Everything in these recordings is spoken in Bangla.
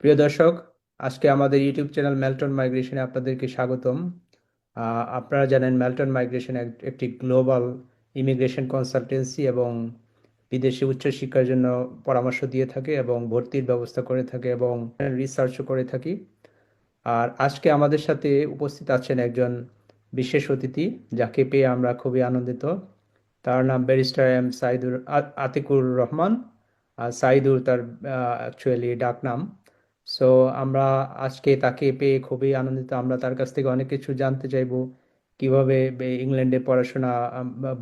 প্রিয় দর্শক, আজকে আমাদের ইউটিউব চ্যানেল মেলটন মাইগ্রেশনে আপনাদেরকে স্বাগতম। আপনারা জানেন মেলটন মাইগ্রেশন এক- একটি গ্লোবাল ইমিগ্রেশন কনসালটেন্সি এবং বিদেশে উচ্চশিক্ষার জন্য পরামর্শ দিয়ে থাকে এবং ভর্তির ব্যবস্থা করে থাকে এবং রিসার্চও করে থাকি। আর আজকে আমাদের সাথে উপস্থিত আছেন একজন বিশেষ অতিথি, যাকে পেয়ে আমরা খুবই আনন্দিত। তার নাম ব্যারিস্টার এম সাইদুর আতিকুর রহমান। সাইদুর তার অ্যাকচুয়ালি ডাক নাম সো আমরা আজকে তাকে পেয়ে খুবই আনন্দিত। আমরা তার কাছ থেকে অনেক কিছু জানতে চাইব। কীভাবে ইংল্যান্ডে পড়াশোনা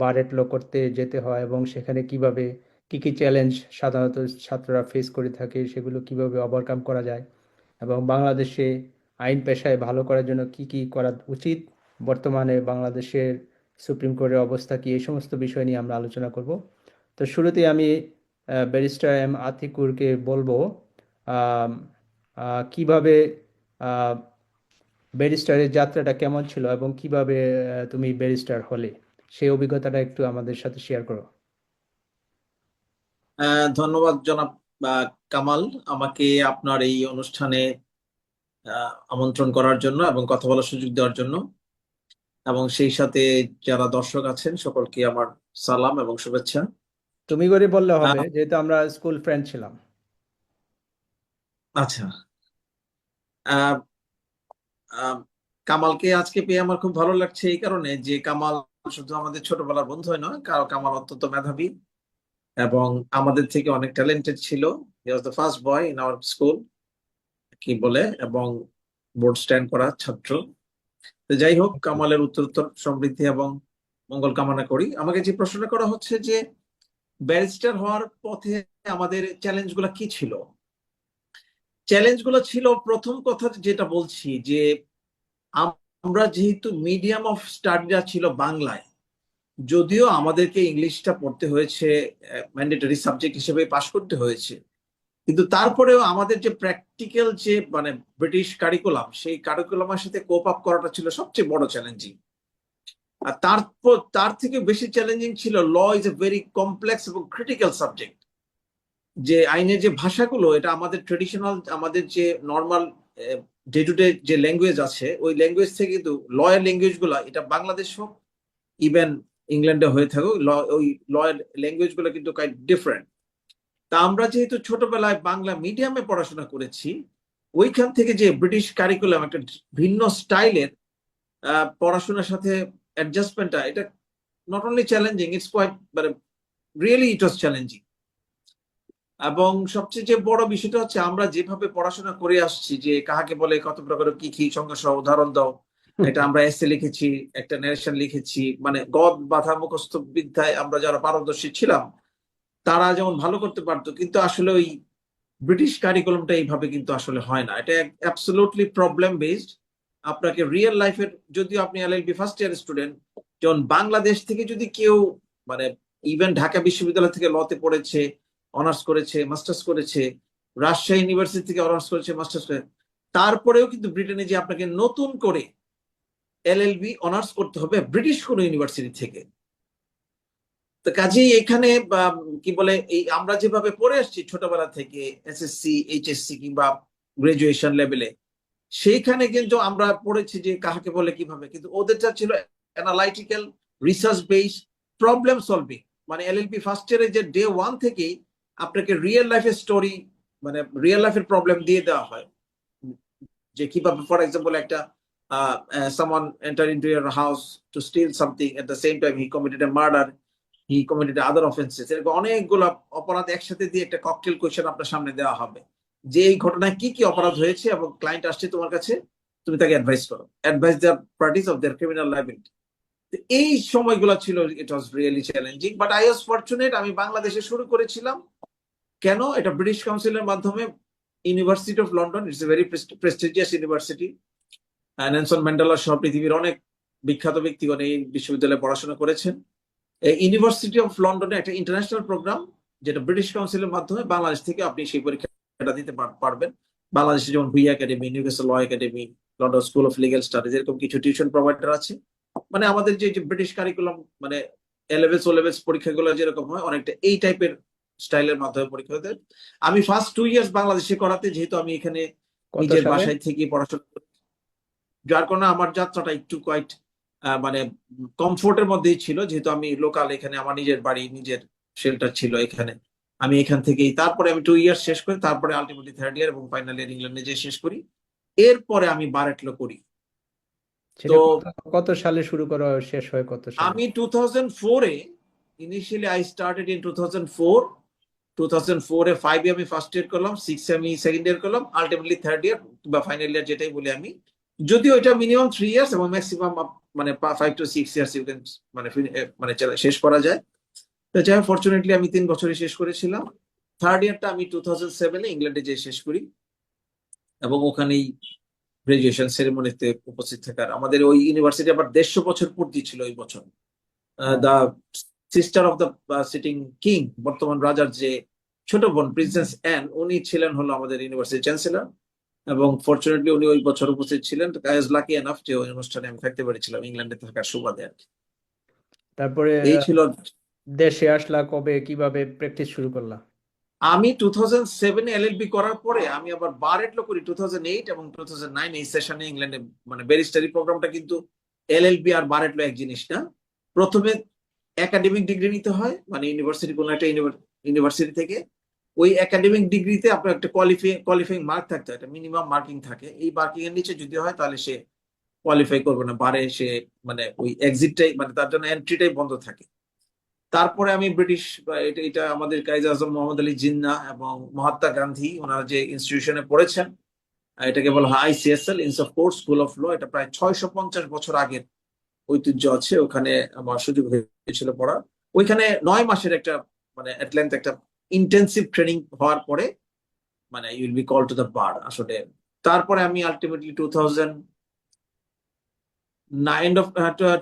বারেট ল করতে যেতে হয় এবং সেখানে কীভাবে, কি কি চ্যালেঞ্জ সাধারণত ছাত্ররা ফেস করে থাকে, সেগুলো কীভাবে ওভারকাম করা যায় এবং বাংলাদেশে আইন পেশায় ভালো করার জন্য কি কি করা উচিত? বর্তমানে বাংলাদেশের সুপ্রিম কোর্টের অবস্থা কি? এই সমস্ত বিষয় নিয়ে আমরা আলোচনা করব। তো শুরুতে আমি ব্যারিস্টার এম আতিকুরকে বলব কীভাবে আহ, ব্যারিস্টারের যাত্রাটা কেমন ছিল এবং কীভাবে তুমি ব্যারিস্টার হলে? সেই অভিজ্ঞতাটা একটু আমাদের সাথে শেয়ার করো। ধন্যবাদ জনাব কামাল আমাকে আপনার এই অনুষ্ঠানে আমন্ত্রণ করার জন্য এবং কথা বলার সুযোগ দেওয়ার জন্য। এবং সেই সাথে যারা দর্শক আছেন সকলকে আমার সালাম এবং শুভেচ্ছা। তুমি করে বললে হবে যেহেতু আমরা স্কুল ফ্রেন্ড ছিলাম। আচ্ছা। কামালকে আজকে পেয়ে আমার খুব ভালো লাগছে এই কারণে যে কামাল শুধু আমাদের ছোটবেলার বন্ধু হয় নয়, কারণ কামাল অত্যন্ত মেধাবী এবং আমাদের থেকে অনেক ট্যালেন্টেড ছিল। He was the first boy in our school কি বলে, এবং বোর্ড স্ট্যান্ড করা ছাত্র। তো যাই হোক, কামালের উত্তরোত্তর সমৃদ্ধি এবং মঙ্গল কামনা করি। আমাকে যে প্রশ্নটা করা হচ্ছে যে ব্যারিস্টার হওয়ার পথে আমাদের চ্যালেঞ্জগুলা কি ছিল? চ্যালেঞ্জগুলো ছিল, প্রথম কথা যেটা বলছি যে, আমরা যেহেতু মিডিয়াম অফ স্টাডিটা ছিল বাংলায়, যদিও আমাদেরকে ইংলিশটা পড়তে হয়েছে ম্যান্ডেটরি সাবজেক্ট হিসেবে পাশ করতে হয়েছে, কিন্তু তারপরেও আমাদের যে প্র্যাকটিক্যাল যে মানে ব্রিটিশ কারিকুলাম সেই কারিকুলামের সাথে কোপ আপ করাটা ছিল সবচেয়ে বড় চ্যালেঞ্জিং আর তারপর, তার থেকে বেশি চ্যালেঞ্জিং ছিল law is a very complex এবং ক্রিটিক্যাল সাবজেক্ট যে আইনের যে ভাষাগুলো, এটা আমাদের ট্রেডিশনাল আমাদের যে নর্মাল ডে টু ডে যে ল্যাঙ্গুয়েজ আছে, ওই ল্যাঙ্গুয়েজ থেকে কিন্তু লয়ের ল্যাঙ্গুয়েজগুলা, এটা বাংলাদেশ হোক ইভেন ইংল্যান্ডে হয়ে থাকুক ওই লয়ের ল্যাঙ্গুয়েজগুলো কিন্তু কাইন্ড ডিফারেন্ট তা আমরা যেহেতু ছোটবেলায় বাংলা মিডিয়ামে পড়াশোনা করেছি, ওইখান থেকে যে ব্রিটিশ কারিকুলাম একটা ভিন্ন স্টাইলের পড়াশোনার সাথে অ্যাডজাস্টমেন্টটা এটা not only challenging it's quite মানে রিয়েলি ইট ওয়াজ চ্যালেঞ্জিং এবং সবচেয়ে যে বড় বিষয়টা হচ্ছে আমরা যেভাবে পড়াশোনা করে আসছি, যে কাহাকে বলে কত প্রকার কি কি সংঘর্ষ উদাহরণ দাও, এটা আমরা এসে লিখেছি, একটা ন্যারেশন লিখেছি মানে গদ, বাধা, মুখস্থ বিদ্যায় আমরা যারা পারদর্শী ছিলাম, তারা যেমন ভালো করতে পারতো, কিন্তু আসলে ওই ব্রিটিশ কারিকুলামটা এইভাবে কিন্তু আসলে হয় না। এটা অ্যাবসলুটলি প্রবলেম বেসড আপনাকে রিয়েল লাইফের যদিও আপনি এলএলবি ফার্স্ট ইয়ার স্টুডেন্ট যেমন বাংলাদেশ থেকে যদি কেউ মানে ইভেন ঢাকা বিশ্ববিদ্যালয় থেকে লতে পড়েছে অনার্স করেছে, মাস্টার্স করেছে, রাজশাহী ইউনিভার্সিটি থেকে অনার্স করেছে, মাস্টার্স করে। তারপরেও কিন্তু ব্রিটেনে যে আপনাকে নতুন করে এল এলএলবি অনার্স করতে হবে ব্রিটিশ কোনো ইউনিভার্সিটি থেকে। তো কাজেই এখানে কি বলে, এই আমরা যেভাবে পড়ে আসছি ছোটবেলা থেকে এসএসসি এইচএসসি কিংবা গ্রাজুয়েশন লেভেলে, সেইখানে কিন্তু আমরা পড়েছি যে কাহাকে বলে কীভাবে। কিন্তু ওদেরটা ছিল analytical research base problem solving. মানে এলএলপি ফার্স্ট ইয়ারে যে ডে ওয়ান থেকেই আপনাকে রিয়েল লাইফের স্টোরি মানে রিয়েল লাইফের প্রবলেম দিয়ে দেওয়া হয়। যে কীভাবে ফর এক্সাম্পল একটা someone enter into your house to steal something at the same time he committed a murder he committed other offences এরকম অনেকগুলো অপরাধ একসাথে দিয়ে একটা ককটেল কোয়েশ্চেন আপনার সামনে দেওয়া হবে। যে এই ঘটনায় কি কি অপরাধ হয়েছে এবং ক্লায়েন্ট আসছে তোমার কাছে, তুমি তাকে অ্যাডভাইস করো। Advise their parties of their criminal liability এই সময়গুলো ছিল it was really challenging but I was fortunate আমি বাংলাদেশে শুরু করেছিলাম কেন? এটা ব্রিটিশ কাউন্সিলের মাধ্যমে university of London it's a very prestigious university Nelson Mandela সহ পৃথিবীর অনেক বিখ্যাত ব্যক্তিগণ এই বিশ্ববিদ্যালয়ে পড়াশোনা করেছেন। এই ইউনিভার্সিটি অফ লন্ডনে একটা ইন্টারন্যাশনাল প্রোগ্রাম যেটা ব্রিটিশ কাউন্সিলের মাধ্যমে বাংলাদেশ থেকে আপনি সেই পরীক্ষাটা দিতে পারবেন। বাংলাদেশে যেমন হুই academy Newcastle law academy London school of legal studies এরকম কিছু টিউশন প্রোভাইডার আছে। মানে আমাদের যে ব্রিটিশ কারিকুলাম মানে এলেভেলস ও লেভেলস পরীক্ষাগুলো যেরকম হয়, অনেকটা এই টাইপের স্টাইলের মাধ্যমে পরীক্ষা হতে। আমি ফার্স্ট টু ইয়ার্স বাংলাদেশে করাতে যেহেতু আমি এখানে নিজের বাসায় থেকে পড়াশোনা করি, যার কারণে আমার যাত্রাটা একটু কোয়াইট মানে কমফোর্টের মধ্যেই ছিল। যেহেতু আমি লোকাল এখানে আমার নিজের বাড়ি নিজের শেল্টার ছিল এখানে। আমি এখান থেকেই তারপরে আমি টু ইয়ার্স শেষ করি তারপরে আলটিমেটলি থার্ড ইয়ার এবং ফাইনাল ইয়ার ইংল্যান্ডে যে শেষ করি। এরপরে আমি বারেটলো করি। তো কত- কত সালে শুরু করা শেষ হয় কত সালে? আমি টু থাউজেন্ড ফোরে initially I started in two thousand four two thousand ফোরে ফাইভ আমি ফার্স্ট ইয়ার করলাম সিক্স আমি সেকেন্ড ইয়ার করলাম আলটিমেটলি থার্ড ইয়ার বা ফাইনাল ইয়ার যেটাই বলি আমি। যদিও এটা মিনিমাম থ্রি ইয়ার্স এবং ম্যাক্সিমাম মানে five to six years you can মানে মানে শেষ করা যায়। তো যাই ফরচুনেটলি আমি তিন বছরে শেষ করেছিলাম। থার্ড ইয়ারটা আমি টু থাউজেন্ড সেভেনে ইংল্যান্ডে যেয়ে শেষ করি। এবং ওখানেই গ্রাজুয়েশন সেরেমনিতে উপস্থিত থাকার। আমাদের ওই ইউনিভার্সিটি আবার দেড়শো বছর পূর্তি ছিল ওই বছর। The sister of the sitting king বর্তমান রাজার যে ছোট বোন প্রিন্সেস অ্যান উনি ছিলেন হলো আমাদের ইউনিভার্সিটি চ্যান্সেলর এবং ফরচুনেটলি উনি ওই বছর উপস্থিত ছিলেন। আই লাকি এনাফ যে ওই অনুষ্ঠানে আমি থাকতে পেরেছিলাম ইংল্যান্ডে থাকার সুবাদে আর কি। তারপরে এই ছিল দেশে আসলা কবে কীভাবে প্র্যাকটিস শুরু করলা? আমি টু থাউজেন্ড সেভেনে এলএলবি করার পরে আমি আবার বার এটলো করি টু থাউজেন্ড এইট এবং টু থাউজেন্ড নাইন এই সেশনে ইংল্যান্ডে মানে ব্যারিস্টারি প্রোগ্রামটা কিন্তু এলএলবি আর বার এটলো এক জিনিস না। প্রথমে একাডেমিক ডিগ্রি নিতে হয় মানে ইউনিভার্সিটি কোনো একটা ইউনিভার্সিটি থেকে, ওই একাডেমিক ডিগ্রিতে আপনার একটা কোয়ালিফাই কোয়ালিফাইং মার্ক থাকতে হয়, একটা মিনিমাম মার্কিং থাকে। এই মার্কিং এর নিচে যদি হয়, তাহলে সে কোয়ালিফাই করবে না, বারে সে মানে ওই এক্সিটটাই মানে তার জন্য এন্ট্রিটাই বন্ধ থাকে। তারপরে আমি ব্রিটিশ এটা এটা আমাদের কাইজার আজম মোহাম্মদ আলী জিন্না এবং মহাত্মা গান্ধী, ওনারা যে ইনস্টিটিউশনে পড়েছেন, এটাকে বলা হয় ICSL inns of court school of law এটা প্রায় ছয়শো পঞ্চাশ বছর আগের ঐতিহ্য আছে ওখানে আমার সুযোগ হয়েছিল পড়ার ওইখানে নয় মাসের একটা মানে অ্যাটলেন্থ একটা ইন্টেন্সিভ ট্রেনিং হওয়ার পরে মানে you'll be call to the bar আসলে। তারপরে আমি ultimately two thousand nine of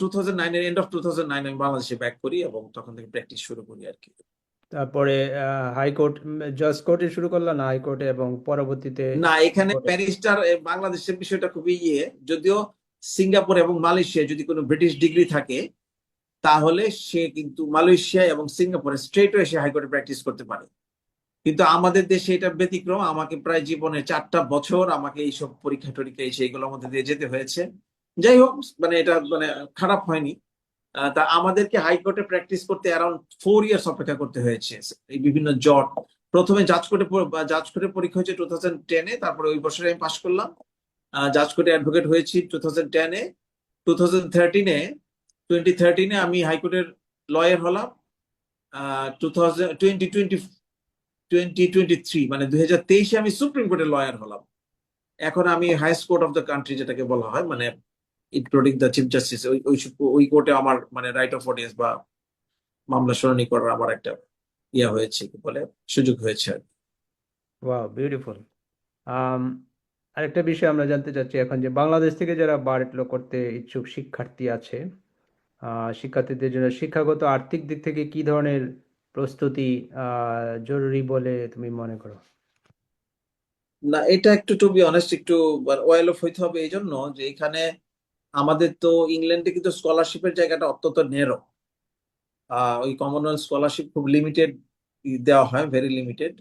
two thousand নাইনের end of two thousand nine আমি বাংলাদেশে ব্যাক করি এবং তখন থেকে প্র্যাকটিস শুরু করি আর কি। তারপরে হাইকোর্ট জজ কোর্টে শুরু করলা না হাইকোর্টে এবং পরবর্তীতে না এখানে? প্যারিস্টার বাংলাদেশের বিষয়টা খুবই ইয়ে যদিও সিঙ্গাপুর এবং মালয়েশিয়ায় যদি কোনো ব্রিটিশ ডিগ্রি থাকে, তাহলে সে কিন্তু মালয়েশিয়া এবং সিঙ্গাপুরে স্ট্রেট এসে হাইকোর্টে প্র্যাকটিস করতে পারে। কিন্তু আমাদের দেশে এটা ব্যতিক্রম। আমাকে প্রায় জীবনে চারটা বছর আমাকে এইসব পরীক্ষা টরীক্ষা এই সেইগুলোর মধ্যে দিয়ে যেতে হয়েছে। যাই হোক মানে এটা মানে খারাপ হয়নি। তা আমাদেরকে হাইকোর্টে প্র্যাকটিস করতে অ্যারাউন্ড ফোর ইয়ার্স অপেক্ষা করতে হয়েছে। এই বিভিন্ন জট প্রথমে জাজ কোর্টে জাজ কোর্টে পরীক্ষা হয়েছে টু থাউজেন্ড টেনে তারপরে ওই বছরে আমি পাশ করলাম। জাজ কোর্টে অ্যাডভোকেট হয়েছি টু থাউজেন্ড টেনে টু থাউজেন্ড থার্টিনে টোয়েন্টি থার্টিনে আমি হাইকোর্টের লয়ার হলাম। Two thousand twenty twenty twenty twenty three মানে দুই হাজার তেইশে আমি সুপ্রিম কোর্টের লয়ার হলাম। এখন আমি highest court of the country যেটাকে বলা হয় মানে ইনক্লুডিং দ্য চিফ জাস্টিস ওই ওই কোর্টে আমার মানে রাইট অফ অডিয়েন্স বা মামলা শুনানি করার আমার একটা ইয়া হয়েছে বলে সুযোগ হয়েছে আর কি। বিউটিফুল আরেকটা বিষয় আমরা জানতে চাচ্ছি এখন যে বাংলাদেশ থেকে যারা বার ল করতে ইচ্ছুক শিক্ষার্থী আছে শিক্ষার্থীদের জন্য শিক্ষাগত আর্থিক দিক থেকে কি ধরনের প্রস্তুতি জরুরি বলে তুমি মনে করো? না, এটা একটু টু বি অনেস্ট একটু ওয়েল অফ হইতে হবে এই জন্য যে এখানে আমাদের তো ইংল্যান্ডে কিন্তু স্কলারশিপের জায়গাটা অত্যন্ত নেরো ওই কমনওয়েলথ স্কলারশিপ খুব লিমিটেড দেওয়া হয় ভেরি লিমিটেড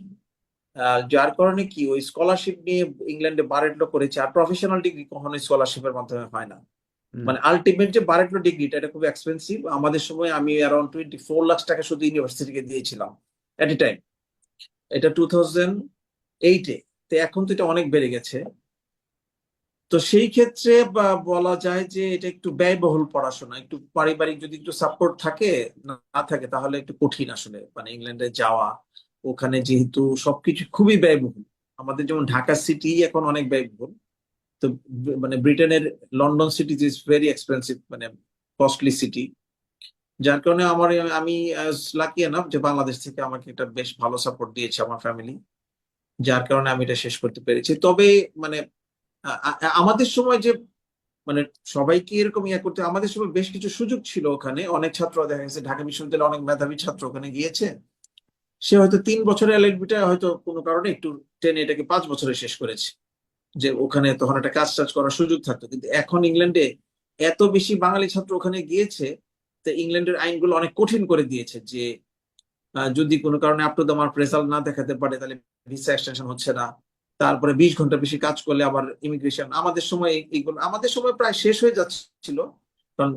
যার কারণে কি ওই স্কলারশিপ নিয়ে ইংল্যান্ডে বারেটলো করেছে আর প্রফেশনাল ডিগ্রি কখনোই স্কলারশিপের মাধ্যমে হয় না। মানে আলটিমেট যে বারেটলো ডিগ্রিটা এটা খুব এক্সপেন্সিভ আমাদের সময় আমি অ্যারাউন্ড টোয়েন্টি ফোর লাখ টাকা শুধু ইউনিভার্সিটিকে দিয়েছিলাম এট এ টাইম এটা টু থাউজেন্ড এইটে তো এখন তো এটা অনেক বেড়ে গেছে। তো সেই ক্ষেত্রে বলা যায় যে এটা একটু ব্যয়বহুল পড়াশোনা। একটু পারিবারিক যদি একটু সাপোর্ট থাকে না না থাকে তাহলে একটু কঠিন আসলে মানে ইংল্যান্ডে যাওয়া। ওখানে যেহেতু সবকিছু খুবই ব্যয়বহুল। আমাদের যেমন ঢাকা সিটি এখন অনেক ব্যয়বহুল। তো মানে ব্রিটেনের London city is very expensive মানে কস্টলি সিটি যার কারণে আমার, আমি লাকি এনাফ যে বাংলাদেশ থেকে আমাকে এটা বেশ ভালো সাপোর্ট দিয়েছে আমার ফ্যামিলি যার কারণে আমি এটা শেষ করতে পেরেছি। তবে মানে আমাদের সময় যে মানে সবাইকে এরকম ইয়ে করতে, আমাদের সময় বেশ কিছু সুযোগ ছিল ওখানে। অনেক ছাত্র দেখা গেছে, ঢাকা বিশ্ববিদ্যালয়ে অনেক মেধাবী ছাত্র ওখানে গিয়েছে। সে হয়তো তিন বছরের এলএলবিটা হয়তো কোনো কারণে একটু টেনে এটাকে পাঁচ বছরে শেষ করেছে। যে ওখানে তখন একটা কাজ টাজ করার সুযোগ থাকতো। কিন্তু এখন ইংল্যান্ডে এত বেশি বাঙালি ছাত্র ওখানে গিয়েছে, তো ইংল্যান্ডের আইনগুলো অনেক কঠিন করে দিয়েছে যে যদি কোনো কারণে up to the mark result না দেখাতে পারে, তাহলে ভিসা এক্সটেনশন হচ্ছে না। তারপরে বিশ ঘণ্টা বেশি কাজ করলে আবার ইমিগ্রেশন। আমাদের সময় এইগুলো আমাদের সময় প্রায় শেষ হয়ে যাচ্ছিল। কারণ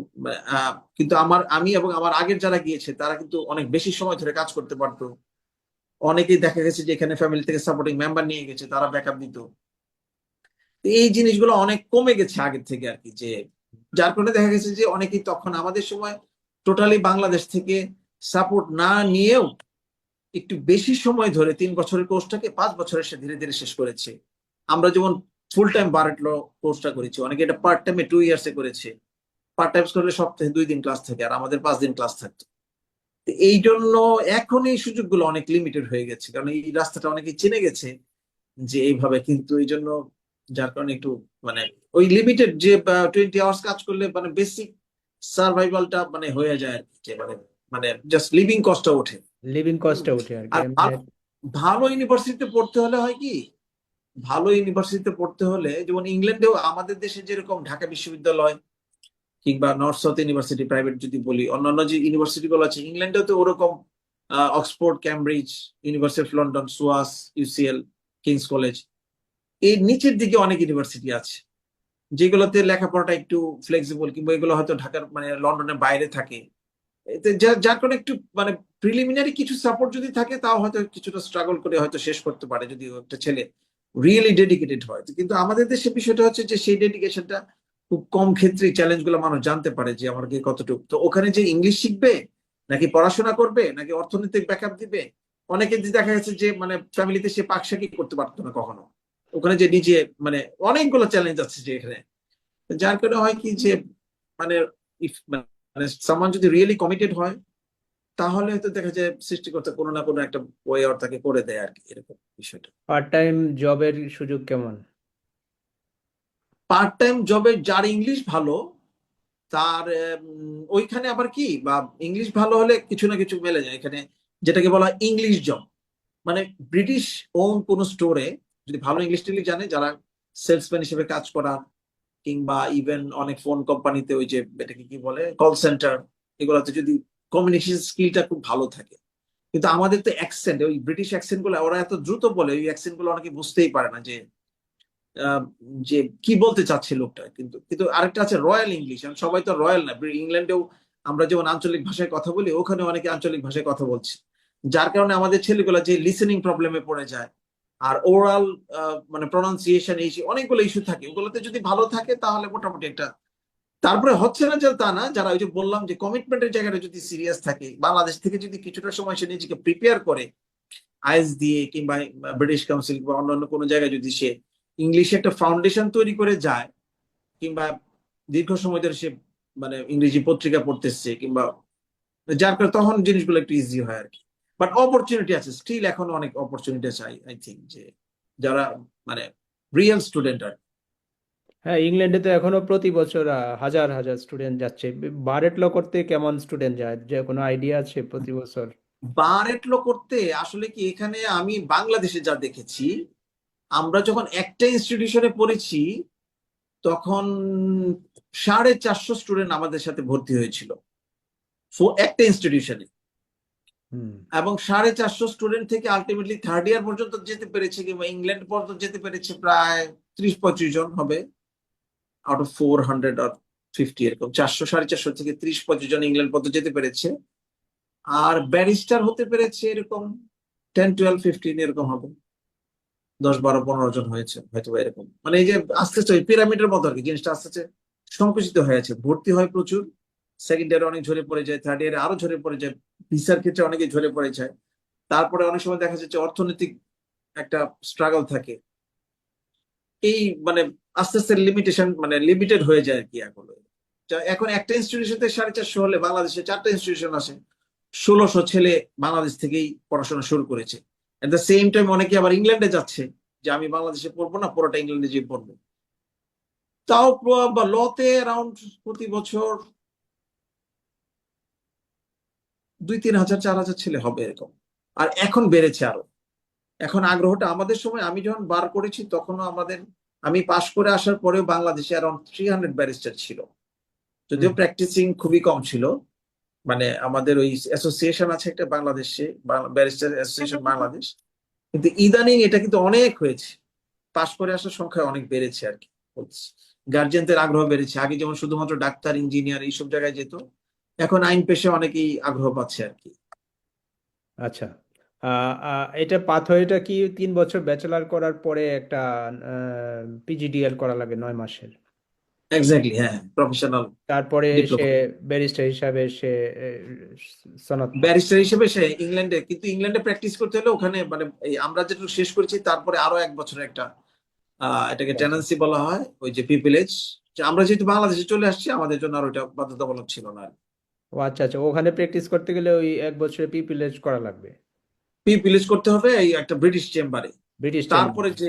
কিন্তু আমার, আমি এবং আমার আগের যারা গিয়েছে, তারা কিন্তু অনেক বেশি সময় ধরে কাজ করতে পারতো। অনেকেই দেখা গেছে যে এখানে ফ্যামিলি থেকে সাপোর্টিং মেম্বার নিয়ে গেছে, তারা ব্যাকআপ দিত। এই জিনিসগুলো অনেক কমে গেছে আগের থেকে আর কি, যে যার কারণে দেখা গেছে যে অনেকেই তখন আমাদের সময় টোটালি বাংলাদেশ থেকে সাপোর্ট না নিয়েও একটু বেশি সময় ধরে তিন বছরের কোর্সটাকে পাঁচ বছরে সে ধীরে ধীরে শেষ করেছে। আমরা যেমন ফুল টাইম বারেট ল কোর্সটা করেছি, অনেকে এটা পার্ট টাইমে টু ইয়ার্সে করেছে। পার্ট টাইম করলে সপ্তাহে দুই দিন ক্লাস থাকে আর আমাদের পাঁচ দিন ক্লাস থাকতো। এই জন্য এখন এই সুযোগগুলো অনেক লিমিটেড হয়ে গেছে। কারণ এই রাস্তাটা অনেকে চিনে গেছে যে এইভাবে কিন্তু এই জন্য যার কারণে একটু মানে ওই লিমিটেড যে টোয়েন্টি আওয়ার্স কাজ করলে মানে বেসিক সার্ভাইভালটা মানে হয়ে যায় আর কি মানে মানে জাস্ট লিভিং কস্টটা ওঠে। লিভিং কস্টটা উঠে আর আর ভালো- ভালো ইউনিভার্সিটিতে পড়তে হলে হয় কি ভালো ইউনিভার্সিটিতে পড়তে হলে যেমন ইংল্যান্ডেও আমাদের দেশে যেরকম ঢাকা বিশ্ববিদ্যালয় কিংবা নর্থ সাউথ ইউনিভার্সিটি প্রাইভেট যদি বলি, অন্যান্য যে ইউনিভার্সিটি গুলো আছে, ইংল্যান্ডেও তো ওরকম Oxford Cambridge university of London SOAS UCL King's college এই নিচের দিকে অনেক ইউনিভার্সিটি আছে, যেগুলোতে লেখাপড়াটা একটু ফ্লেক্সিবল কিংবা এগুলো হয়তো ঢাকার মানে লন্ডনের বাইরে থাকে। যার কারণে একটু মানে প্রিলিমিনারি কিছু সাপোর্ট যদি থাকে, তাও হয়তো কিছুটা স্ট্রাগল করে হয়তো শেষ করতে পারে যদি একটা ছেলে রিয়েলি ডেডিকেটেড হয়। কিন্তু আমাদের দেশে বিষয়টা হচ্ছে যে সেই ডেডিকেশনটা খুব কম ক্ষেত্রে চ্যালেঞ্জগুলো মানুষ জানতে পারে যে আমার কি কতটুকু। তো ওখানে যে ইংলিশ শিখবে, নাকি পড়াশোনা করবে, নাকি অর্থনৈতিক ব্যাকআপ দিবে, অনেকে দেখা গেছে যে মানে ফ্যামিলিতে সে পাকশাকি করতে পারতো না কখনো। ওখানে যে নিজে মানে অনেকগুলো চ্যালেঞ্জ আছে যে এখানে। যার কারণে হয় কি যে মানে ইফ মানে সামান যদি রিয়েলি কমিটেড হয়, তাহলে হয়তো দেখা যায় সৃষ্টি সৃষ্টিকর্তা কোনো না কোনো একটা ওয়ে ওর তাকে করে দেয় আর কি, এরকম বিষয়টা। পার্ট টাইম জবের সুযোগ কেমন? পার্ট টাইম জবে যার ইংলিশ ভালো, তার ওইখানে আবার কি, বা ইংলিশ ভালো হলে কিছু না কিছু মেলে যায়। এখানে যেটাকে বলা ইংলিশ জব মানে ব্রিটিশ ওন কোন স্টোরে যদি ভালো ইংলিশ টিংলিশ জানে, যারা সেলসম্যান হিসেবে কাজ করা, কিংবা ইভেন অনেক ফোন কোম্পানিতে ওই যে, এটাকে কি বলে কল সেন্টার এগুলোতে যদি কমিউনিকেশন স্কিলটা খুব ভালো থাকে। কিন্তু আমাদের তো অ্যাকসেন্ট ওই ব্রিটিশ অ্যাকসেন্টগুলো, ওরা এত দ্রুত বলে, ওই অ্যাকসেন্টগুলো অনেকে বুঝতেই পারে না যে যে কি বলতে চাচ্ছে লোকটা? কিন্তু কিন্তু আরেকটা আছে রয়্যাল ইংলিশ। সবাই তো রয়্যাল না। ইংল্যান্ডেও আমরা যেমন আঞ্চলিক ভাষায় কথা বলি ওখানে অনেকে আঞ্চলিক ভাষায় কথা বলছে। যার কারণে আমাদের ছেলেগুলো যে লিসেনিং প্রবলেমে পড়ে যায়, আর ওরাল মানে প্রনাউন্সিয়েশন এই অনেকগুলো ইস্যু থাকে, ওগুলোতে যদি ভালো থাকে, তাহলে মোটামুটি একটা তারপরে হচ্ছে না যে তা না, যারা ওই যে বললাম যে কমিটমেন্টের জায়গাটা যদি সিরিয়াস থাকে, বাংলাদেশ থেকে যদি কিছুটা সময় সে নিজেকে প্রিপেয়ার করে, আইএস দিয়ে কিংবা ব্রিটিশ কাউন্সিল বা অন্যান্য কোনো জায়গায় যদি সে ইংলিশে একটা ফাউন্ডেশন তৈরি করে যায় কিংবা দীর্ঘ সময় ধরে সে মানে ইংরেজি পত্রিকা পড়তেছে কিংবা যার কারণে তখন জিনিসগুলো একটু ইজি হয় আর কি বাট অপরচুনিটি আছে স্টিল এখন অনেক অপরচুনিটি আছে আই থিঙ্ক যে যারা মানে রিয়েল স্টুডেন্ট আর হ্যাঁ ইংল্যান্ডে তো এখনও প্রতি বছর হাজার হাজার স্টুডেন্ট যাচ্ছে। বারেট ল করতে কেমন স্টুডেন্ট যায়? যে কোনো আইডিয়া আছে প্রতি বছর? বারেটলো করতে আসলে কি এখানে আমি বাংলাদেশে যা দেখেছি আমরা যখন একটা ইনস্টিটিউশনে পড়েছি তখন সাড়ে চারশো স্টুডেন্ট আমাদের সাথে ভর্তি হয়েছিল। একটা ইনস্টিটিউশনে এবং সাড়ে চারশো স্টুডেন্ট থেকে আলটিমেটলি থার্ড ইয়ার পর্যন্ত যেতে পেরেছে কিংবা ইংল্যান্ড পর্যন্ত যেতে পেরেছে প্রায় ত্রিশ পঁয়ত্রিশ জন হবে। আউট অফ ফোর হান্ড্রেড আর ফিফটি এরকম চারশো সাড়ে চারশো থেকে ত্রিশ পঁয়ত্রিশ জন ইংল্যান্ড পর্যন্ত যেতে পেরেছে। আর ব্যারিস্টার হতে পেরেছে এরকম টেন টুয়েলভ ফিফটিন এরকম হবে। দশ বারো পনেরো জন হয়েছে, হয়তো বা এরকম। মানে এই যে আস্তে আস্তে পিরামিডের মতো আর কি জিনিসটা আস্তে আস্তে সংকুচিত হয়েছে ভর্তি হয় প্রচুর। সেকেন্ড ইয়ারে অনেক ঝরে পড়ে যায় থার্ড ইয়ারে আরও ঝরে পড়ে যায় ভিসার ক্ষেত্রে অনেকে ঝরে পড়ে যায়। তারপরে অনেক সময় দেখা যাচ্ছে অর্থনৈতিক একটা স্ট্রাগল থাকে। এই মানে আস্তে আস্তে লিমিটেশন মানে লিমিটেড হয়ে যায় আর কি এখন এখন একটা ইনস্টিটিউশন থেকে সাড়ে চারশো হলে বাংলাদেশে চারটা ইনস্টিটিউশন আছে। ষোলোশো ছেলে বাংলাদেশ থেকেই পড়াশোনা শুরু করেছে। এট দ্য সেম টাইম অনেকে আবার ইংল্যান্ডে যাচ্ছে যে আমি বাংলাদেশে পড়ব না পুরোটা ইংল্যান্ডে যেয়ে পড়ব। তাও বা লতে অ্যারাউন্ড প্রতি বছর দুই তিন হাজার চার হাজার ছেলে হবে এরকম। আর এখন বেড়েছে আরও। এখন আগ্রহটা আমাদের সময় আমি যখন বার করেছি তখনও আমাদের আমি পাশ করে আসার পরেও বাংলাদেশে অ্যারাউন্ড থ্রি হান্ড্রেড ব্যারিস্টার ছিল। যদিও প্র্যাকটিসিং খুবই কম ছিল। মানে আমাদের ওই অ্যাসোসিয়েশন আছে একটা বাংলাদেশে ব্যারিস্টার অ্যাসোসিয়েশন বাংলাদেশ। কিন্তু ইদানিং এটা কিন্তু অনেক হয়েছে। পাশ করে আসার সংখ্যা অনেক বেড়েছে আর কি গার্জেনদের আগ্রহ বেড়েছে। আগে যেমন শুধুমাত্র ডাক্তার ইঞ্জিনিয়ার এইসব জায়গায় যেত এখন আইন পেশে অনেকেই আগ্রহ পাচ্ছে আর কি। আচ্ছা। এটা পাথওয়েটা কি তিন বছর ব্যাচেলার করার পরে একটা পিজিডিএল করা লাগে নয় মাসের? এক্স্যাক্টলি হ্যাঁ প্রফেশনাল তারপরে ডিপ্লোমা সে ব্যারিস্টার হিসাবে সে আহ, সনদ ব্যারিস্টার হিসেবে সে ইংল্যান্ডে কিন্তু ইংল্যান্ডে প্র্যাকটিস করতে হলে ওখানে মানে এই আমরা যেটুকু শেষ করেছি তারপরে আরও এক বছর একটা আহ এটাকে আচ্ছা। টেনেন্সি বলা হয় ওই যে পিপিলেজ আমরা যেহেতু বাংলাদেশে চলে আসছি আমাদের জন্য আর ওইটা বাধ্যতামূলক ছিল না ও আচ্ছা আচ্ছা ওখানে প্র্যাকটিস করতে গেলে ওই এক বছরে পিপিলেজ করা লাগবে? পিপিলেজ করতে হবে এই একটা ব্রিটিশ চেম্বারে ব্রিটিশ তারপরে যে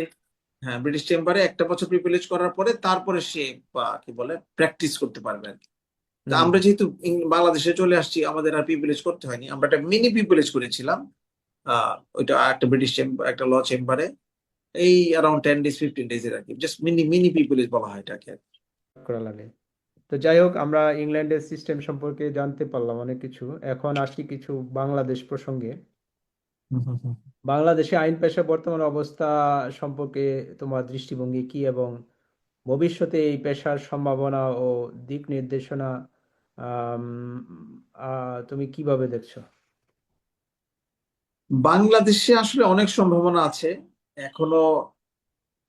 হ্যাঁ ব্রিটিশ চেম্বারে একটা বছর প্রিভিলেজ করার পরে তারপরে সে কি বলে প্র্যাকটিস করতে পারবে আর কি। আমরা যেহেতু বাংলাদেশে চলে আসছি আমাদের আর প্রিভিলেজ করতে হয়নি। আমরা একটা মিনি প্রিভিলেজ করেছিলাম আহ ওইটা একটা ব্রিটিশ চেম্বার একটা ল চেম্বারে এই around ten days fifteen days এর আর কি জাস্ট মিনি মিনি প্রিভিলেজ বলা হয় এটাকে করা লাগে। তো যাই হোক আমরা ইংল্যান্ডের সিস্টেম সম্পর্কে জানতে পারলাম অনেক কিছু। এখন আসি কিছু বাংলাদেশ প্রসঙ্গে। বাংলাদেশে আইন পেশা বর্তমান অবস্থা সম্পর্কে তোমার দৃষ্টিভঙ্গি কি এবং ভবিষ্যতে এই পেশার সম্ভাবনা ও দিক নির্দেশনা তুমি কীভাবে দেখছ? বাংলাদেশে আসলে অনেক সম্ভাবনা আছে। এখনও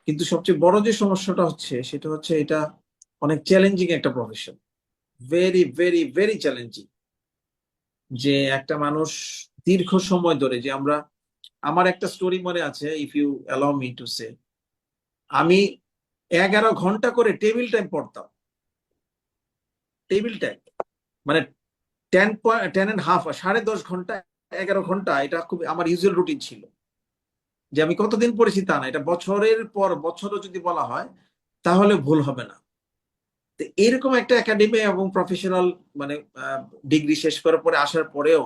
কিন্তু সবচেয়ে বড় যে সমস্যাটা হচ্ছে, সেটা হচ্ছে এটা অনেক চ্যালেঞ্জিং একটা profession very very very challenging যে একটা মানুষ দীর্ঘ সময় ধরে যে আমরা, আমার একটা স্টোরি মনে আছে if you allow me to say আমি এগারো ঘণ্টা করে টেবিল টাইম পড়তাম। টেবিল টাইম মানে ten point ten and half সাড়ে দশ ঘণ্টা, এগারো ঘণ্টা, এটা খুব আমার ইউজুয়াল রুটিন ছিল। যে আমি কতদিন পড়েছি তা না, এটা বছরের পর বছরও যদি বলা হয়, তাহলে ভুল হবে না। এরকম একটা একাডেমি এবং প্রফেশনাল মানে ডিগ্রি শেষ করার পরে, আসার পরেও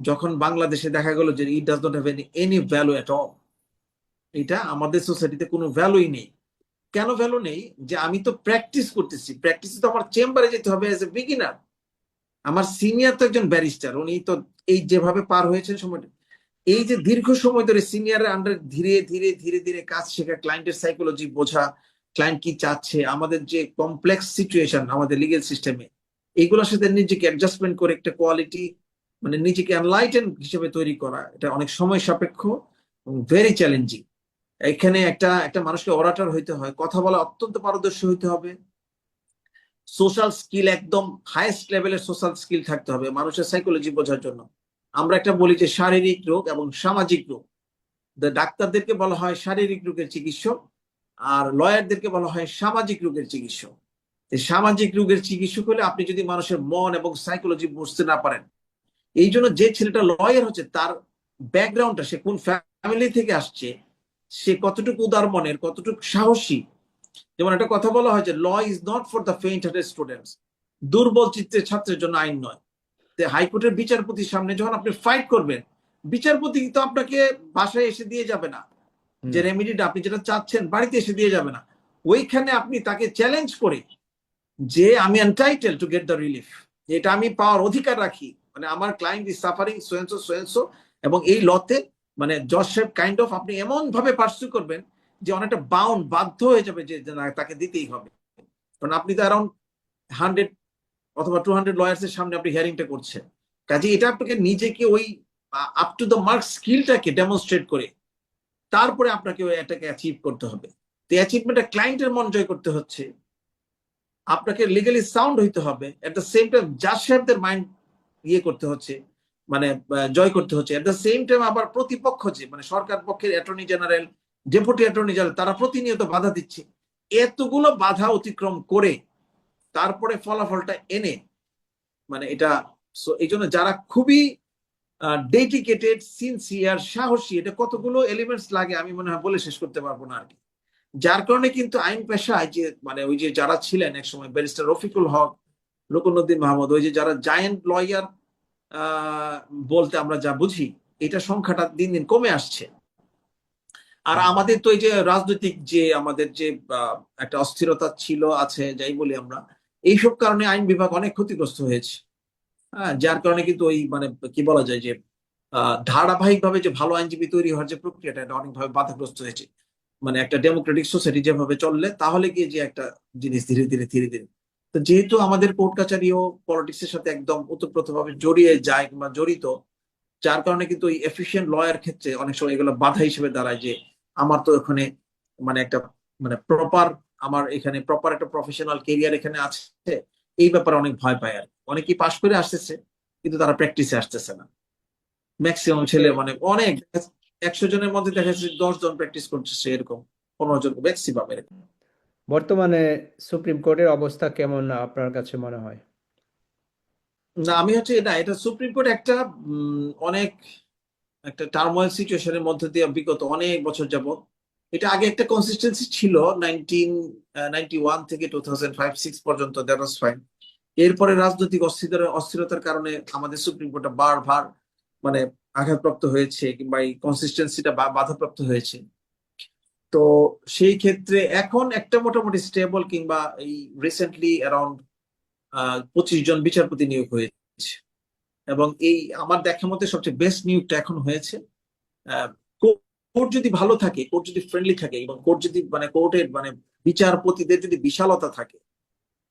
যখন বাংলাদেশে দেখা গেল যে it does not have any any value at all এটা আমাদের সোসাইটিতে কোনো ভ্যালুই নেই। কেন ভ্যালু নেই? যে আমি তো প্র্যাকটিস করতেছি। প্র্যাকটিস তো আমার চেম্বারে যেতে হবে অ্যাজ এ বিগিনার আমার সিনিয়র তো একজন ব্যারিস্টার উনি তো এই যেভাবে পার হয়েছেন সময়টা। এই যে দীর্ঘ সময় ধরে সিনিয়রের আন্ডার ধীরে ধীরে ধীরে ধীরে কাজ শেখা ক্লায়েন্টের সাইকোলজি বোঝা ক্লায়েন্ট কি চাচ্ছে, আমাদের যে কমপ্লেক্স সিচুয়েশন আমাদের লিগেল সিস্টেমে এইগুলোর সাথে নিজেকে অ্যাডজাস্টমেন্ট করে একটা কোয়ালিটি মানে নিজেকে এনলাইটেন হিসেবে তৈরি করা, এটা অনেক সময় সাপেক্ষ এবং ভেরি চ্যালেঞ্জিং এখানে একটা একটা মানুষকে অরাটার হইতে হয়, কথা বলা অত্যন্ত পারদর্শী হইতে হবে। সোশ্যাল স্কিল একদম হাইয়েস্ট লেভেলের সোশ্যাল স্কিল থাকতে হবে, মানুষের সাইকোলজি বোঝার জন্য। আমরা একটা বলি যে শারীরিক রোগ এবং সামাজিক রোগ। ডাক্তারদেরকে বলা হয় শারীরিক রোগের চিকিৎসক আর লয়ারদেরকে বলা হয় সামাজিক রোগের চিকিৎসক। সামাজিক রোগের চিকিৎসক হলে আপনি যদি মানুষের মন এবং সাইকোলজি বুঝতে না পারেন এই জন্য যে ছেলেটা লয়ার হচ্ছে তার ব্যাকগ্রাউন্ডটা সে কোন ফ্যামিলি থেকে আসছে সে কতটুকু উদার মনের কতটুকু সাহসী। যেমন একটা কথা বলা হয় যে law is not for the faint hearted students দুর্বল চিত্তের ছাত্রের জন্য আইন নয়। তো হাইকোর্টের বিচারপতির সামনে যখন আপনি ফাইট করবেন বিচারপতি কিন্তু আপনাকে বাসায় এসে দিয়ে যাবে না। যে রেমিডিটা আপনি যেটা চাচ্ছেন বাড়িতে এসে দিয়ে যাবে না। ওইখানে আপনি তাকে চ্যালেঞ্জ করে যে আমি entitle to get the relief এটা আমি পাওয়ার অধিকার রাখি। মানে আমার ক্লায়েন্ট ইজ সাফারিং সোয়েন্সো সোয়েন্সো এবং এই লতে মানে জজ কাইন্ড অফ আপনি এমন ভাবে পার্সু করবেন যে অনেকটা বাউন্ড বাধ্য হয়ে যাবে যে তাকে দিতেই হবে। কারণ আপনি তো অ্যারাউন্ড হান্ড্রেড অথবা টু হান্ড্রেড লয়ার্স এর সামনে আপনি হিয়ারিংটা করছেন। কাজে এটা আপনাকে নিজেকে ওই আপ টু দ্য মার্ক স্কিলটাকে ডেমনস্ট্রেট করে তারপরে আপনাকে ওই এটাকে অ্যাচিভ করতে হবে। তো অ্যাচিভমেন্টটা ক্লায়েন্টের মন জয় করতে হচ্ছে। আপনাকে লিগালি সাউন্ড হইতে হবে। এট দ্য সেম টাইম জাজ সাহেবদের মাইন্ড ইয়ে করতে হচ্ছে মানে জয় করতে হচ্ছে। এট দ্য সেম টাইম আবার প্রতিপক্ষ যে মানে সরকার পক্ষের attorney general deputy attorney general তারা প্রতিনিয়ত বাধা দিচ্ছে। এতগুলো বাধা অতিক্রম করে তারপরে ফলাফলটা এনে মানে এটা এই জন্য যারা খুবই ডেডিকেটেড সিনসিয়ার সাহসী, এটা কতগুলো এলিমেন্টস লাগে আমি মনে হয় বলে শেষ করতে পারব না আর কি। যার কারণে কিন্তু আইন পেশায় যে মানে ওই যে যারা ছিলেন এক সময় ব্যারিস্টার রফিকুল হক রুকনুদ্দিন মাহমুদ ওই যে যারা জায়েন্ট লয়ার বলতে আমরা যা বুঝি এটা সংখ্যাটা দিন দিন কমে আসছে। আর আমাদের তো এই যে রাজনৈতিক যে আমাদের যে একটা অস্থিরতা ছিল আছে যাই বলি আমরা এইসব কারণে আইন বিভাগ অনেক ক্ষতিগ্রস্ত হয়েছে। হ্যাঁ যার কারণে কিন্তু ওই মানে কি বলা যায় যে আহ ধারাবাহিকভাবে যে ভালো আইনজীবী তৈরি হওয়ার যে প্রক্রিয়াটা এটা অনেকভাবে বাধাগ্রস্ত হয়েছে। মানে একটা ডেমোক্রেটিক সোসাইটি যেভাবে চললে তাহলে গিয়ে যে একটা জিনিস ধীরে ধীরে ধীরে ধীরে তো যেহেতু আমাদের কোর্ট কাচারিও পলিটিক্স এর সাথে একদম ওতপ্রোতভাবে জড়িয়ে যায় কিংবা জড়িত, যার কারণে কিন্তু ওই এফিসিয়েন্ট লয়ের ক্ষেত্রে অনেক সময় এগুলো বাধা হিসেবে দাঁড়ায় যে আমার তো এখানে মানে একটা মানে প্রপার আমার এখানে প্রপার একটা প্রফেশনাল কেরিয়ার এখানে আছে, এই ব্যাপারে অনেক ভয় পায় আর। অনেকেই পাশ করে আসতেছে, কিন্তু তারা প্র্যাকটিসে আসতেছে না ম্যাক্সিমাম ছেলে মানে অনেক, একশো জনের মধ্যে দেখা যাচ্ছে দশ জন প্র্যাকটিস করতেছে এরকম, পনেরো জন ম্যাক্সিমাম এরকম বর্তমানে সুপ্রিম কোর্টের অবস্থা কেমন আপনার কাছে মনে হয়? না, আমি হচ্ছে এটা এটা সুপ্রিম কোর্ট একটা অনেক একটা টার্মোয়েল সিচুয়েশনের মধ্যে দিয়ে বিগত অনেক বছর যাবত এটা আগে একটা কনসিস্টেন্সি ছিল ওয়ান থেকে টু থাউজেন্ড ফাইভ সিক্স পর্যন্ত দ্যাট ওয়াজ ফাইন এরপরে রাজনৈতিক অস্থিরতা, অস্থিরতার কারণে আমাদের সুপ্রিম কোর্টটা বারবার মানে আঘাতপ্রাপ্ত হয়েছে, কিংবা এই কনসিস্টেন্সিটা বাধাপ্রাপ্ত হয়েছে। তো সেই ক্ষেত্রে এখন একটা মোটামুটি স্টেবল কিংবা এই রিসেন্টলি অ্যারাউন্ড পঁচিশ জন বিচারপতি নিয়োগ হয়েছে। এবং এই আমার দেখা মতে সবচেয়ে বেস্ট নিয়োগটা এখন হয়েছে। কোর্ট যদি ভালো থাকে কোর্ট যদি ফ্রেন্ডলি থাকে এবং কোর্ট যদি মানে কোর্টের মানে বিচারপতিদের যদি বিশালতা থাকে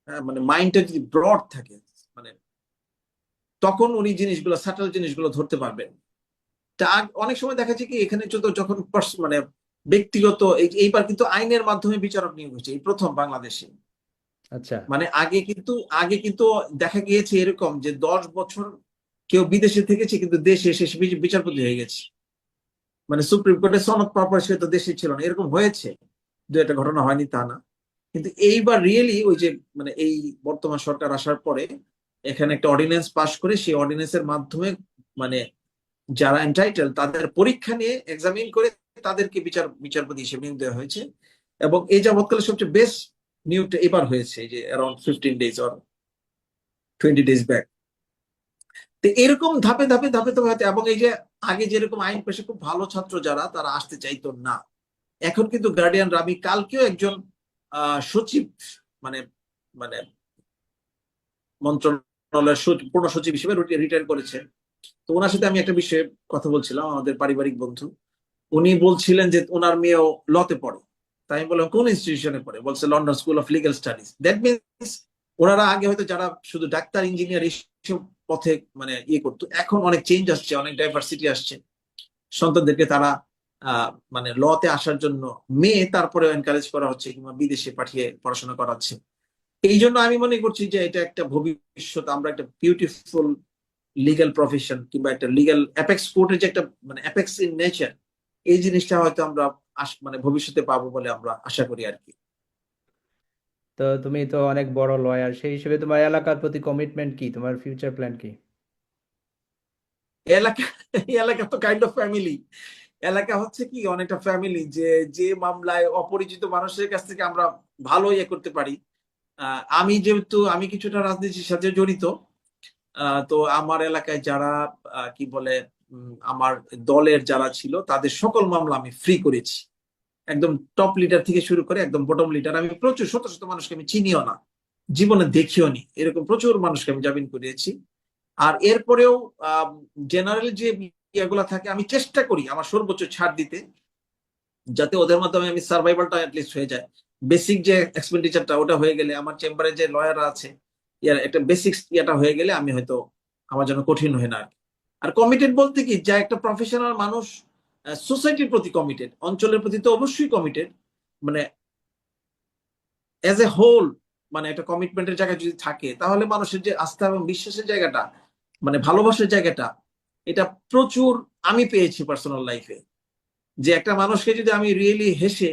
হ্যাঁ, মানে মাইন্ডটা যদি ব্রড থাকে মানে তখন উনি জিনিসগুলো সাটল জিনিসগুলো ধরতে পারবেন। তা অনেক সময় দেখা যায় কি এখানে যত যখন মানে ব্যক্তিগত এইবার কিন্তু আইনের মাধ্যমে বিচারক নিয়োগ হয়েছে এই প্রথম বাংলাদেশে। আচ্ছা। মানে আগে কিন্তু আগে কিন্তু দেখা গিয়েছে এরকম যে দশ বছর কেউ বিদেশে থেকেছে কিন্তু দেশে এসে বিচারপতি হয়ে গেছে। মানে সুপ্রিম কোর্টের সনদ প্রপার সে তো দেশে ছিল না এরকম হয়েছে। দু একটা ঘটনা হয়নি তা না। কিন্তু এইবার রিয়েলি ওই যে মানে এই বর্তমান সরকার আসার পরে এখানে একটা অর্ডিন্যান্স পাশ করে সেই অর্ডিন্যান্সের মাধ্যমে মানে যারা এন্টাইটেল তাদের পরীক্ষা নিয়ে এক্সামিন করে তাদেরকে বিচার, বিচারপতি হিসেবে নিয়োগ দেওয়া হয়েছে। এবং এই যাবৎকালে সবচেয়ে বেস্ট নিয়োগটা এবার হয়েছে যে around fifteen days or twenty days back তো এরকম ধাপে ধাপে ধাপে ধাপে হয়তো, এবং এই যে আগে যেরকম আইন পেশে খুব ভালো ছাত্র যারা, তারা আসতে চাইতো না। এখন কিন্তু গার্ডিয়ান রামি কালকেও একজন সচিব মানে মানে মন্ত্রণালয়ের পূর্ণ সচিব হিসেবে রিটায়ার করেছেন। তো ওনার সাথে আমি একটা বিষয়ে কথা বলছিলাম, আমাদের পারিবারিক বন্ধু। উনি বলছিলেন যে ওনার মেয়েও লতে পড়ে। তাই আমি বললাম, কোন ইনস্টিটিউশনে পড়ে? বলছে London school of legal studies that means ওনারা আগে হয়তো যারা শুধু ডাক্তার ইঞ্জিনিয়ার এইসব পথে মানে ইয়ে করতো, এখন অনেক চেঞ্জ আসছে, অনেক ডাইভার্সিটি আসছে। সন্তানদেরকে তারা মানে লতে আসার জন্য মেয়ে তারপরে এনকারেজ করা হচ্ছে কিংবা বিদেশে পাঠিয়ে পড়াশোনা করাচ্ছে। এই জন্য আমি মনে করছি যে এটা একটা ভবিষ্যৎ, আমরা একটা বিউটিফুল লিগ্যাল প্রফেশন কিংবা একটা লিগ্যাল অ্যাপেক্স কোর্টের যে একটা মানে অ্যাপেক্স ইন নেচার এই জিনিসটা হয়তো আমরা মানে ভবিষ্যতে পাবো বলে আমরা আশা করি আর কি। তো তুমি তো অনেক বড় লয়ার সেই হিসেবে তোমার এলাকার প্রতি কমিটমেন্ট কি? তোমার ফিউচার প্ল্যান কি? এলাকা এলাকা তো কাইন্ড অফ ফ্যামিলি এলাকা হচ্ছে কি অনেকটা ফ্যামিলি যে যে মামলায় অপরিচিত মানুষের কাছ থেকে আমরা ভালো ইয়ে করতে পারি। আহ, আমি যেহেতু আমি কিছুটা রাজনীতির সাথে জড়িত আহ, তো আমার এলাকায় যারা কি বলে আমার দলের যারা ছিল, তাদের সকল মামলা আমি ফ্রি করেছি। একদম টপ লিডার থেকে শুরু করে একদম বটম লিডার আমি প্রচুর, শত শত মানুষকে আমি চিনিও না, জীবনে দেখিও নি। এরকম প্রচুর মানুষকে আমি জামিন করিয়েছি আর এরপরেও জেনারেল যে ইয়েগুলা থাকে, আমি চেষ্টা করি আমার সর্বোচ্চ ছাড় দিতে, যাতে ওদের মাধ্যমে আমি সার্ভাইভালটা অ্যাটলিস্ট হয়ে যায়। বেসিক যে এক্সপেন্ডিচারটা ওটা হয়ে গেলে, আমার চেম্বারে যে লয়াররা আছে ইয়ার একটা বেসিক ইয়েটা হয়ে গেলে আমি হয়তো আমার জন্য কঠিন হয় না আর কি। আর কমিটেড বলতে কি, যা একটা প্রফেশনাল মানুষ সোসাইটির প্রতি কমিটেড অঞ্চলের প্রতি তো অবশ্যই কমিটেড মানে অ্যাজ এ হোল মানে একটা কমিটমেন্টের জায়গা যদি থাকে, তাহলে মানুষের যে আস্থা এবং বিশ্বাসের জায়গাটা মানে ভালোবাসার জায়গাটা, এটা প্রচুর আমি পেয়েছি পার্সোনাল লাইফে যে একটা মানুষকে যদি আমি রিয়েলি হেসে,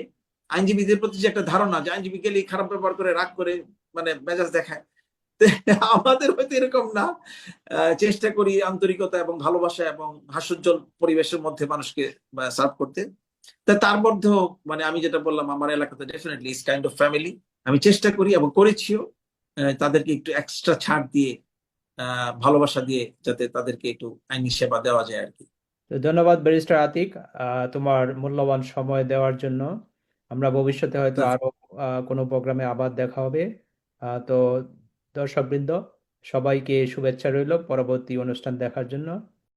আইনজীবীদের প্রতি যে একটা ধারণা, যে আইনজীবী গেলে খারাপ ব্যবহার করে, রাগ করে মানে মেজাজ দেখায় আমাদের হয়তো এরকম না। চেষ্টা করি আন্তরিকতা এবং ভালোবাসা এবং হাস্যোজ্জ্বল পরিবেশের মধ্যে মানুষকে সার্ভ করতে। তা তার মধ্যেও মানে আমি যেটা বললাম আমার এলাকাতে definitely is kind of family আমি চেষ্টা করি এবং করেছিও তাদেরকে একটু এক্সট্রা ছাড় দিয়ে ভালোবাসা দিয়ে যাতে তাদেরকে একটু আইনি সেবা দেওয়া যায় আর কি তো ধন্যবাদ ব্যারিস্টার আতিক আহ, তোমার মূল্যবান সময় দেওয়ার জন্য। আমরা ভবিষ্যতে হয়তো। আরও কোনো প্রোগ্রামে আবার দেখা হবে। আহ, তো দর্শকবৃন্দ সবাইকে শুভেচ্ছা রইল পরবর্তী অনুষ্ঠান দেখার জন্য।